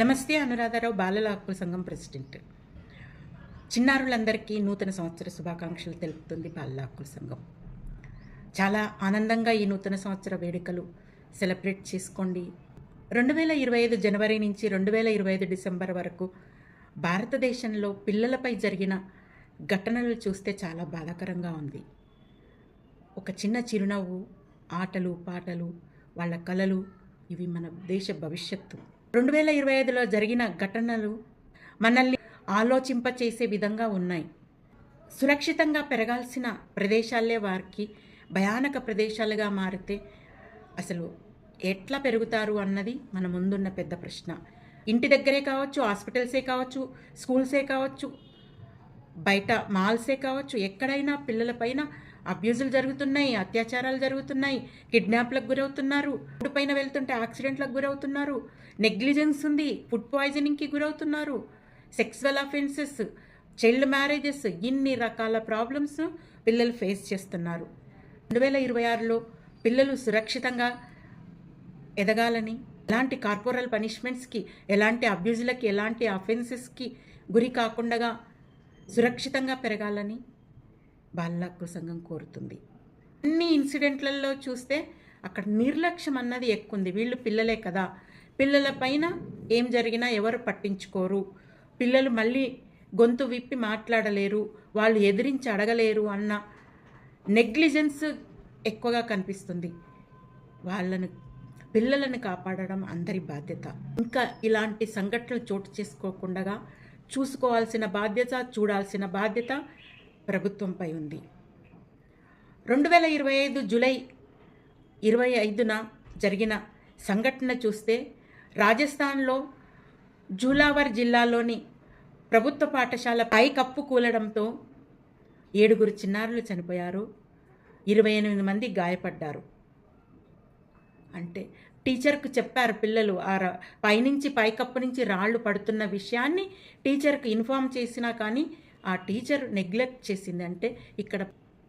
నమస్తే అనురాధారావు బాలల హక్కుల సంఘం ప్రెసిడెంట్. చిన్నారులందరికీ నూతన సంవత్సర శుభాకాంక్షలు తెలుపుతుంది బాలల హక్కుల సంఘం. చాలా ఆనందంగా ఈ నూతన సంవత్సర వేడుకలు సెలబ్రేట్ చేసుకోండి. రెండు వేల ఇరవై ఐదు జనవరి నుంచి రెండు వేల ఇరవై ఐదు డిసెంబర్ వరకు భారతదేశంలో పిల్లలపై జరిగిన ఘటనలు చూస్తే చాలా బాధాకరంగా ఉంది. ఒక చిన్న చిరునవ్వు ఆటలు పాటలు వాళ్ళ కళలు ఇవి మన దేశ భవిష్యత్తు. రెండు వేల ఇరవై ఐదులో జరిగిన ఘటనలు మనల్ని ఆలోచింపచేసే విధంగా ఉన్నాయి. సురక్షితంగా పెరగాల్సిన ప్రదేశాలే వారికి భయానక ప్రదేశాలుగా మారితే అసలు ఎట్లా పెరుగుతారు అన్నది మన ముందున్న పెద్ద ప్రశ్న. ఇంటి దగ్గరే కావచ్చు హాస్పిటల్సే కావచ్చు స్కూల్సే కావచ్చు బయట మాల్సే కావచ్చు ఎక్కడైనా పిల్లలపైన అబ్యూజులు జరుగుతున్నాయి అత్యాచారాలు జరుగుతున్నాయి కిడ్నాప్లకు గురవుతున్నారు రోడ్డు పైన వెళ్తుంటే యాక్సిడెంట్లకు గురవుతున్నారు నెగ్లిజెన్స్ ఉంది ఫుడ్ పాయిజనింగ్కి గురవుతున్నారు సెక్సువల్ అఫెన్సెస్ చైల్డ్ మ్యారేజెస్ ఇన్ని రకాల ప్రాబ్లమ్స్ పిల్లలు ఫేస్ చేస్తున్నారు. రెండు వేల ఇరవై ఆరులో పిల్లలు సురక్షితంగా ఎదగాలని ఎలాంటి కార్పొరల్ పనిష్మెంట్స్కి ఎలాంటి అబ్యూజులకి ఎలాంటి అఫెన్సెస్కి గురి కాకుండా సురక్షితంగా పెరగాలని బాల హక్కు సంఘం కోరుతుంది. అన్ని ఇన్సిడెంట్లలో చూస్తే అక్కడ నిర్లక్ష్యం అన్నది ఎక్కువ ఉంది వీళ్ళు పిల్లలే కదా. పిల్లల పైన ఏం జరిగినా ఎవరు పట్టించుకోరు. పిల్లలు మళ్ళీ గొంతు విప్పి మాట్లాడలేరు. వాళ్ళు ఎదిరించి అడగలేరు అన్న నెగ్లిజెన్స్ ఎక్కువగా కనిపిస్తుంది. వాళ్ళను పిల్లలను కాపాడడం అందరి బాధ్యత. ఇంకా ఇలాంటి సంఘటనలు చోటు చేసుకోకుండా చూసుకోవాల్సిన బాధ్యత చూడాల్సిన బాధ్యత ప్రభుత్వంపై ఉంది. రెండు వేల ఇరవై ఐదు జూలై ఇరవై ఐదున జరిగిన సంఘటన చూస్తే రాజస్థాన్లో జూలావర్ జిల్లాలోని ప్రభుత్వ పాఠశాల పై కప్పు కూలడంతో ఏడుగురు చిన్నారులు చనిపోయారు. ఇరవై ఎనిమిది మంది గాయపడ్డారు. అంటే టీచర్కు చెప్పారు పిల్లలు ఆ రా- పైనుంచి పైకప్పు నుంచి రాళ్ళు పడుతున్న విషయాన్ని టీచర్కు ఇన్ఫామ్ చేసినా కానీ ఆ టీచర్ నెగ్లెక్ట్ చేసింది. అంటే ఇక్కడ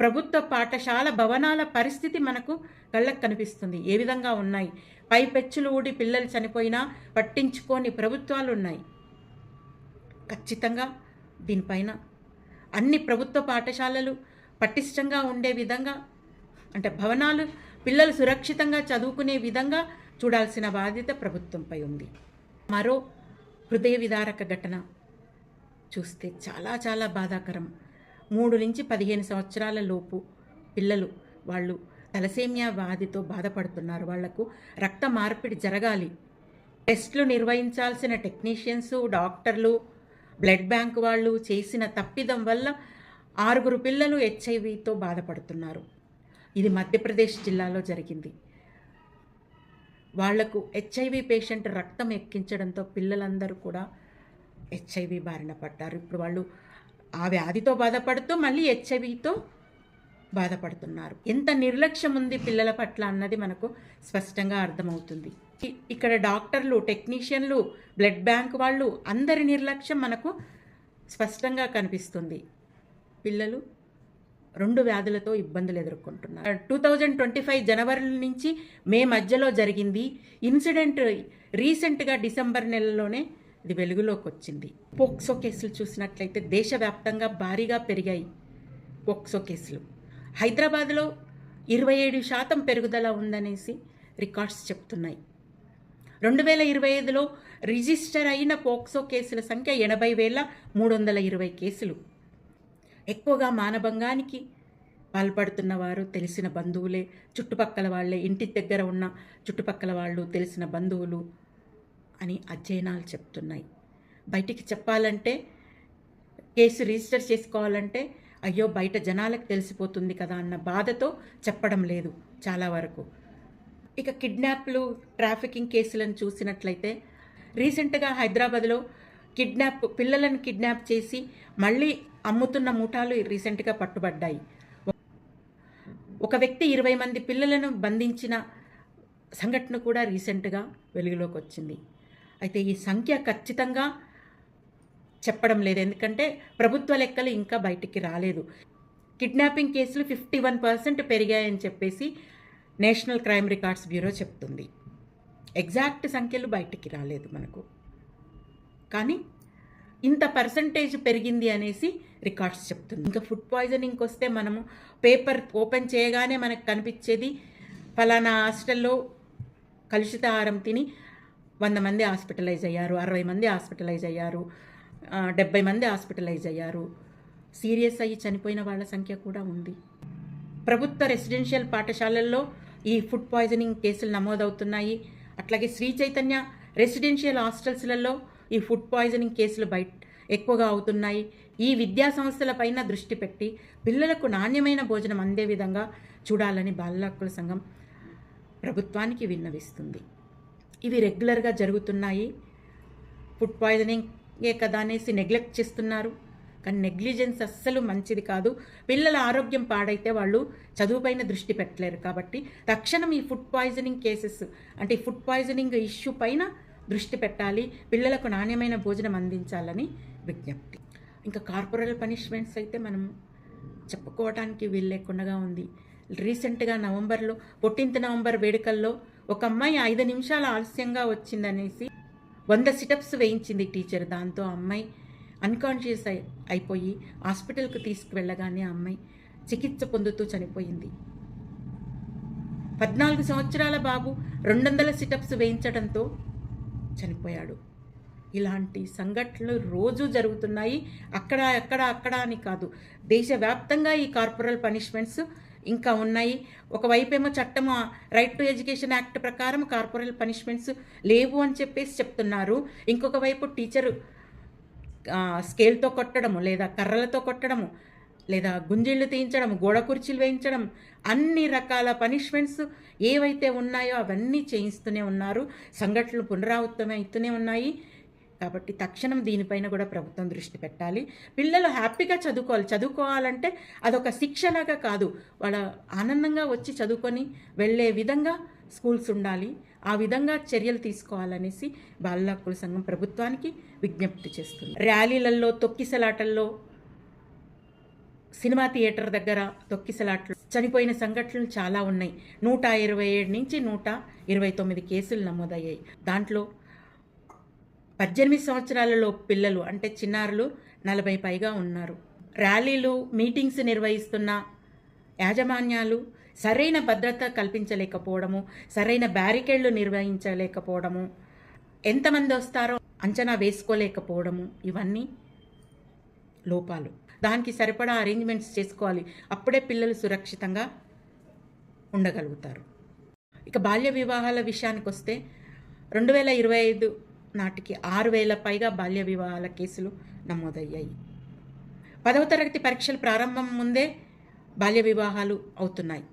ప్రభుత్వ పాఠశాల భవనాల పరిస్థితి మనకు కళ్ళకు కనిపిస్తుంది. ఏ విధంగా ఉన్నాయి? పై పెచ్చులు ఊడి పిల్లలు చనిపోయినా పట్టించుకోని ప్రభుత్వాలు ఉన్నాయి. ఖచ్చితంగా దీనిపైన అన్ని ప్రభుత్వ పాఠశాలలు పటిష్టంగా ఉండే విధంగా అంటే భవనాలు పిల్లలు సురక్షితంగా చదువుకునే విధంగా చూడాల్సిన బాధ్యత ప్రభుత్వంపై ఉంది. మరో హృదయ విదారక ఘటన. చూస్తే చాలా చాలా బాధాకరం. మూడు నుంచి పదిహేను సంవత్సరాల లోపు పిల్లలు వాళ్ళు తలసేమియా వ్యాధితో బాధపడుతున్నారు. వాళ్ళకు రక్త మార్పిడి జరగాలి. టెస్టులు నిర్వహించాల్సిన టెక్నీషియన్స్ డాక్టర్లు బ్లడ్ బ్యాంక్ వాళ్ళు చేసిన తప్పిదం వల్ల ఆరుగురు పిల్లలు హెచ్ఐవితో బాధపడుతున్నారు. ఇది మధ్యప్రదేశ్ జిల్లాలో జరిగింది. వాళ్ళకు హెచ్ఐవి పేషెంట్ రక్తం ఎక్కించడంతో పిల్లలందరూ కూడా హెచ్ఐవి బారిన పడ్డారు. ఇప్పుడు వాళ్ళు ఆ వ్యాధితో బాధపడుతూ మళ్ళీ హెచ్ఐవితో బాధపడుతున్నారు. ఎంత నిర్లక్ష్యం ఉంది పిల్లల పట్ల అన్నది మనకు స్పష్టంగా అర్థమవుతుంది. ఇక్కడ డాక్టర్లు టెక్నీషియన్లు బ్లడ్ బ్యాంక్ వాళ్ళు అందరి నిర్లక్ష్యం మనకు స్పష్టంగా కనిపిస్తుంది. పిల్లలు రెండు వ్యాధులతో ఇబ్బందులు ఎదుర్కొంటున్నారు. టూ థౌజండ్ ట్వంటీ ఫైవ్ జనవరి నుంచి మే మధ్యలో జరిగింది. ఇన్సిడెంట్ రీసెంట్గా డిసెంబర్ నెలలోనే ఇది వెలుగులోకి వచ్చింది పోక్సో కేసులు చూసినట్లయితే దేశవ్యాప్తంగా భారీగా పెరిగాయి పోక్సో కేసులు. హైదరాబాద్లో ఇరవై ఏడు శాతం పెరుగుదల ఉందనేసి రికార్డ్స్ చెప్తున్నాయి. రెండు వేల ఇరవై ఐదులో రిజిస్టర్ అయిన పోక్సో కేసుల సంఖ్య ఎనభై వేల మూడు వందల ఇరవై కేసులు. ఎక్కువగా మానభంగానికి పాల్పడుతున్న వారు తెలిసిన బంధువులే చుట్టుపక్కల వాళ్ళే ఇంటి దగ్గర ఉన్న చుట్టుపక్కల వాళ్ళు తెలిసిన బంధువులు అని అధ్యయనాలు చెప్తున్నాయి. బయటికి చెప్పాలంటే కేసు రిజిస్టర్ చేసుకోవాలంటే అయ్యో బయట జనాలకు తెలిసిపోతుంది కదా అన్న బాధతో చెప్పడం లేదు చాలా వరకు. ఇక కిడ్నాప్లు ట్రాఫికింగ్ కేసులను చూసినట్లయితే రీసెంట్గా హైదరాబాద్లో కిడ్నాప్ పిల్లలను కిడ్నాప్ చేసి మళ్ళీ అమ్ముతున్న ముఠాలు రీసెంట్గా పట్టుబడ్డాయి. ఒక వ్యక్తి ఇరవై మంది పిల్లలను బంధించిన సంఘటన కూడా రీసెంట్గా వెలుగులోకి వచ్చింది. అయితే ఈ సంఖ్య ఖచ్చితంగా చెప్పడం లేదు. ఎందుకంటే ప్రభుత్వ లెక్కలు ఇంకా బయటికి రాలేదు. కిడ్నాపింగ్ కేసులు ఫిఫ్టీ వన్ పర్సెంట్ పెరిగాయని చెప్పేసి నేషనల్ క్రైమ్ రికార్డ్స్ బ్యూరో చెప్తుంది. ఎగ్జాక్ట్ సంఖ్యలు బయటికి రాలేదు మనకు. కానీ ఇంత పర్సంటేజ్ పెరిగింది అనేసి రికార్డ్స్ చెప్తుంది. ఇంకా ఫుడ్ పాయిజనింగ్కి వస్తే మనము పేపర్ ఓపెన్ చేయగానే మనకు కనిపించేది ఫలానా హాస్టల్లో కలుషిత ఆహారం తిని వంద మంది హాస్పిటలైజ్ అయ్యారు అరవై మంది హాస్పిటలైజ్ అయ్యారు డెబ్బై మంది హాస్పిటలైజ్ అయ్యారు. సీరియస్ అయ్యి చనిపోయిన వాళ్ళ సంఖ్య కూడా ఉంది. ప్రభుత్వ రెసిడెన్షియల్ పాఠశాలల్లో ఈ ఫుడ్ పాయిజనింగ్ కేసులు నమోదవుతున్నాయి. అట్లాగే శ్రీ చైతన్య రెసిడెన్షియల్ హాస్టల్స్లలో ఈ ఫుడ్ పాయిజనింగ్ కేసులు బయట ఎక్కువగా అవుతున్నాయి. ఈ విద్యా సంస్థలపైన దృష్టి పెట్టి పిల్లలకు నాణ్యమైన భోజనం అందే విధంగా చూడాలని బాలహక్కుల సంఘం ప్రభుత్వానికి విన్నవిస్తుంది. ఇవి రెగ్యులర్గా జరుగుతున్నాయి. ఫుడ్ పాయిజనింగే కదా అనేసి నెగ్లెక్ట్ చేస్తున్నారు. కానీ నెగ్లిజెన్స్ అస్సలు మంచిది కాదు. పిల్లల ఆరోగ్యం పాడైతే వాళ్ళు చదువుపైన దృష్టి పెట్టలేరు కాబట్టి తక్షణం ఈ ఫుడ్ పాయిజనింగ్ కేసెస్ అంటే ఈ ఫుడ్ పాయిజనింగ్ ఇష్యూ పైన దృష్టి పెట్టాలి. పిల్లలకు నాణ్యమైన భోజనం అందించాలని విజ్ఞప్తి. ఇంకా కార్పొరల్ పనిష్మెంట్స్ అయితే మనం చెప్పుకోవడానికి వీలు లేకుండా ఉంది. రీసెంట్గా నవంబర్లో ఫోర్టీన్త్ నవంబర్ వేడుకల్లో ఒక అమ్మాయి ఐదు నిమిషాల ఆలస్యంగా వచ్చిందనేసి వంద సిటప్స్ వేయించింది టీచర్. దాంతో అమ్మాయి అన్కాన్షియస్ అయి అయిపోయి హాస్పిటల్కి తీసుకువెళ్ళగానే అమ్మాయి చికిత్స పొందుతూ చనిపోయింది. పద్నాలుగు సంవత్సరాల బాబు రెండు వందల సిటప్స్ వేయించడంతో చనిపోయాడు. ఇలాంటి సంఘటనలు రోజు జరుగుతున్నాయి. అక్కడ అక్కడ అక్కడ అని కాదు. దేశవ్యాప్తంగా ఈ కార్పొరల్ పనిష్మెంట్స్ ఇంకా ఉన్నాయి. ఒకవైపేమో చట్టము రైట్ టు ఎడ్యుకేషన్ యాక్ట్ ప్రకారం కార్పొరల్ పనిష్మెంట్స్ లేవు అని చెప్పేసి చెప్తున్నారు. ఇంకొక వైపు టీచరు స్కేల్తో కొట్టడము లేదా కర్రలతో కొట్టడము లేదా గుంజిళ్ళు తీయించడం గోడ కుర్చీలు వేయించడం అన్ని రకాల పనిష్మెంట్స్ ఏవైతే ఉన్నాయో అవన్నీ చేయిస్తూనే ఉన్నారు. సంఘటనలు పునరావృతం అవుతూనే ఉన్నాయి. కాబట్టి తక్షణం దీనిపైన కూడా ప్రభుత్వం దృష్టి పెట్టాలి. పిల్లలు హ్యాపీగా చదువుకోవాలి. చదువుకోవాలంటే అదొక శిక్షలాగా కాదు. వాళ్ళ ఆనందంగా వచ్చి చదువుకొని వెళ్ళే విధంగా స్కూల్స్ ఉండాలి. ఆ విధంగా చర్యలు తీసుకోవాలనేసి బాల హక్కుల సంఘం ప్రభుత్వానికి విజ్ఞప్తి చేస్తుంది. ర్యాలీలలో తొక్కిసలాటల్లో సినిమా థియేటర్ దగ్గర తొక్కిసలాట్లు. చనిపోయిన సంఘటనలు చాలా ఉన్నాయి. నూట ఇరవై ఏడు నుంచి నూట ఇరవై తొమ్మిది కేసులు నమోదయ్యాయి. దాంట్లో పద్దెనిమిది సంవత్సరాలలో పిల్లలు అంటే చిన్నారులు నలభై పైగా ఉన్నారు. ర్యాలీలు మీటింగ్స్ నిర్వహిస్తున్న యాజమాన్యాలు సరైన భద్రత కల్పించలేకపోవడము సరైన బ్యారికేడ్లు నిర్వహించలేకపోవడము ఎంతమంది వస్తారో అంచనా వేసుకోలేకపోవడము ఇవన్నీ లోపాలు. దానికి సరిపడా అరేంజ్మెంట్స్ చేసుకోవాలి. అప్పుడే పిల్లలు సురక్షితంగా ఉండగలుగుతారు. ఇక బాల్య వివాహాల విషయానికి వస్తే రెండు వేల ఇరవై ఐదు నాటికి ఆరు వేల పైగా బాల్య వివాహాల కేసులు నమోదయ్యాయి. పదవ తరగతి పరీక్షలు ప్రారంభం ముందే బాల్య వివాహాలు అవుతున్నాయి.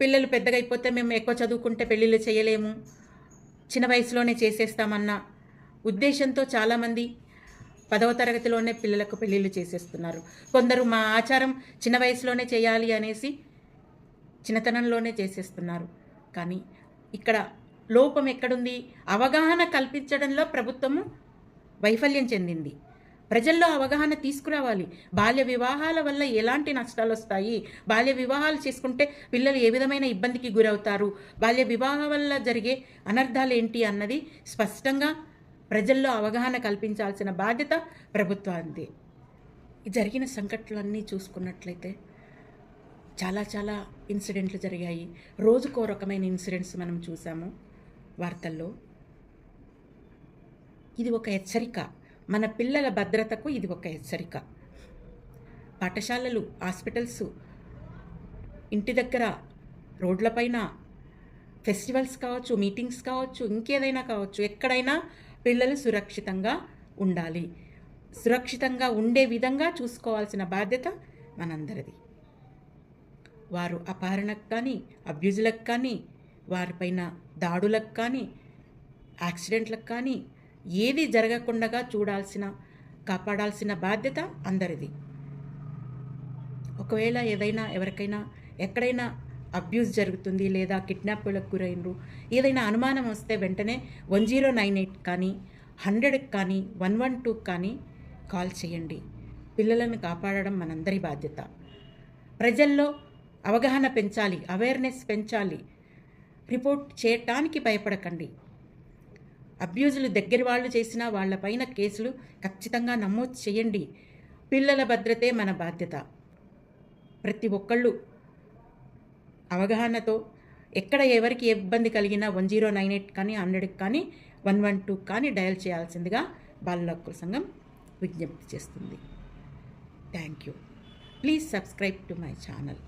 పిల్లలు పెద్దగా అయిపోతే మేము ఎక్కువ చదువుకుంటే పెళ్ళిళ్ళు చేయలేము. చిన్న వయసులోనే చేసేస్తామన్న ఉద్దేశంతో చాలామంది పదవ తరగతిలోనే పిల్లలకు పెళ్ళిళ్ళు చేసేస్తున్నారు. కొందరు మా ఆచారం చిన్న వయసులోనే చేయాలి అనేసి చిన్నతనంలోనే చేసేస్తున్నారు. కానీ ఇక్కడ లోపం ఎక్కడుంది? అవగాహన కల్పించడంలో ప్రభుత్వము వైఫల్యం చెందింది. ప్రజల్లో అవగాహన తీసుకురావాలి. బాల్య వివాహాల వల్ల ఎలాంటి నష్టాలు వస్తాయి? బాల్య వివాహాలు చేసుకుంటే పిల్లలు ఏ విధమైన ఇబ్బందికి గురవుతారు? బాల్య వివాహం వల్ల జరిగే అనర్థాలు ఏంటి అన్నది స్పష్టంగా ప్రజల్లో అవగాహన కల్పించాల్సిన బాధ్యత ప్రభుత్వానికి జరిగిన సంఘటనలన్నీ చూసుకున్నట్లయితే చాలా చాలా ఇన్సిడెంట్లు జరిగాయి. రోజుకో రకమైన ఇన్సిడెంట్స్ మనం చూసాము. వార్తల్లో. ఇది ఒక హెచ్చరిక. మన పిల్లల భద్రతకు ఇది ఒక హెచ్చరిక. పాఠశాలలు హాస్పిటల్స్ ఇంటి దగ్గర రోడ్లపైన ఫెస్టివల్స్ కావచ్చు మీటింగ్స్ కావచ్చు ఇంకేదైనా కావచ్చు ఎక్కడైనా పిల్లలు సురక్షితంగా ఉండాలి. సురక్షితంగా ఉండే విధంగా చూసుకోవాల్సిన బాధ్యత మనందరిది. వారు అపహరణకు కానీ అబ్యూజులకు కానీ వారిపైన దాడులకు కానీ యాక్సిడెంట్లకు కానీ ఏది జరగకుండా చూడాల్సిన కాపాడాల్సిన బాధ్యత అందరిది. ఒకవేళ ఏదైనా ఎవరికైనా ఎక్కడైనా అబ్యూస్ జరుగుతుంది లేదా కిడ్నాప్లకు గురైనరు ఏదైనా అనుమానం వస్తే వెంటనే వన్ జీరో నైన్ ఎయిట్ కానీ హండ్రెడ్కి కానీ వన్ వన్ టూకి కానీ కాల్ చేయండి. పిల్లలను కాపాడడం మనందరి బాధ్యత. ప్రజల్లో అవగాహన పెంచాలి అవేర్నెస్ పెంచాలి రిపోర్ట్ చేయటానికి భయపడకండి. అబ్యూజులు దగ్గర వాళ్ళు చేసిన వాళ్ళపైన కేసులు ఖచ్చితంగా నమోదు చేయండి. పిల్లల భద్రతే మన బాధ్యత. ప్రతి ఒక్కళ్ళు అవగాహనతో ఎక్కడ ఎవరికి ఇబ్బంది కలిగినా వన్ జీరో నైన్ ఎయిట్ కానీ హండ్రెడ్కి కానీ వన్ వన్ టూ కానీ డయల్ చేయాల్సిందిగా బాలల హక్కుల సంఘం విజ్ఞప్తి చేస్తుంది. Thank you. Please subscribe to my channel.